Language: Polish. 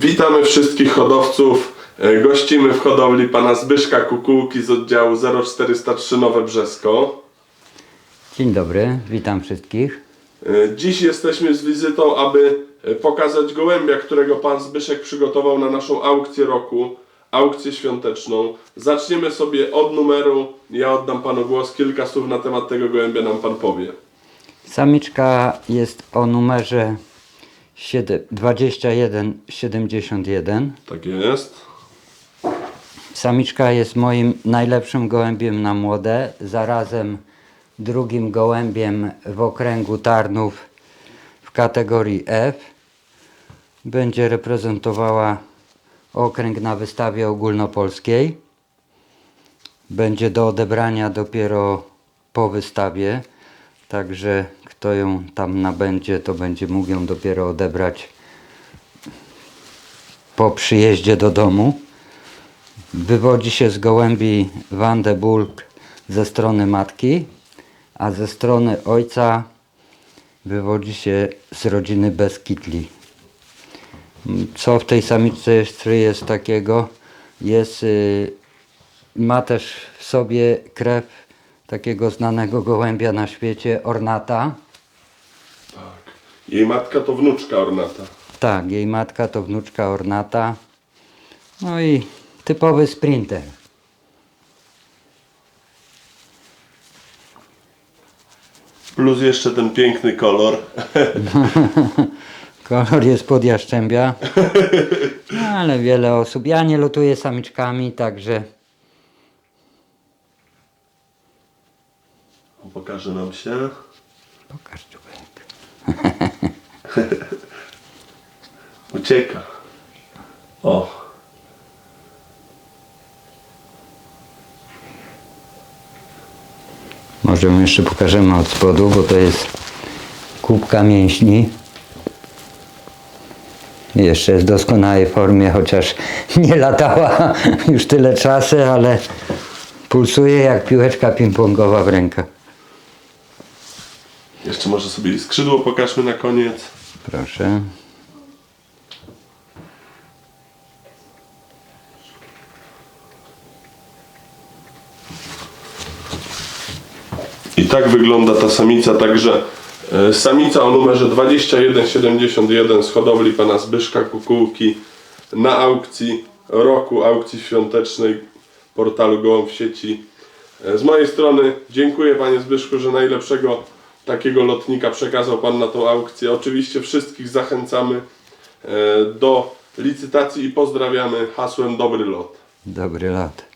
Witamy wszystkich hodowców. E, Gościmy w hodowli pana Zbyszka Kukułki z oddziału 0403 Nowe Brzesko. Dzień dobry, witam wszystkich. E, Dziś jesteśmy z wizytą, aby e, pokazać gołębia, którego pan Zbyszek przygotował na naszą aukcję roku, aukcję świąteczną. Zaczniemy sobie od numeru. Ja oddam panu głos. Kilka słów na temat tego gołębia nam pan powie. Samiczka jest o numerze 7 2171. Tak jest. Samiczka jest moim najlepszym gołębiem na młode, zarazem drugim gołębiem w okręgu Tarnów w kategorii F. Będzie reprezentowała okręg na wystawie ogólnopolskiej. Będzie do odebrania dopiero po wystawie, także kto ją tam nabędzie, to będzie mógł ją dopiero odebrać po przyjeździe do domu. Wywodzi się z gołębi Van de Bulk ze strony matki, a ze strony ojca wywodzi się z rodziny Beskitli. Co w tej samiczce jeszcze jest takiego? Jest, y, ma też w sobie krew takiego znanego gołębia na świecie, ornata. Tak. Jej matka to wnuczka Ornata. Tak, jej matka to wnuczka ornata. No i typowy sprinter. Plus jeszcze ten piękny kolor. Kolor jest pod jaszczębia. No, ale wiele osób. Ja nie lutuję samiczkami, także Pokaże nam się. pokaż czubek. Ucieka. O. Może ją jeszcze pokażemy od spodu, bo to jest kubka mięśni. Jeszcze jest w doskonałej formie, chociaż nie latała już tyle czasu, ale pulsuje jak piłeczka ping-pongowa w rękach. Jeszcze może sobie skrzydło pokażmy na koniec. Proszę. I tak wygląda ta samica, także e, samica o numerze 2171 z hodowli pana Zbyszka Kukułki na aukcji roku, aukcji świątecznej portalu Gołąb w sieci. E, Z mojej strony dziękuję panie Zbyszku, że najlepszego takiego lotnika przekazał pan na tą aukcję. Oczywiście wszystkich zachęcamy e, do licytacji i pozdrawiamy hasłem dobry lot. Dobry lot.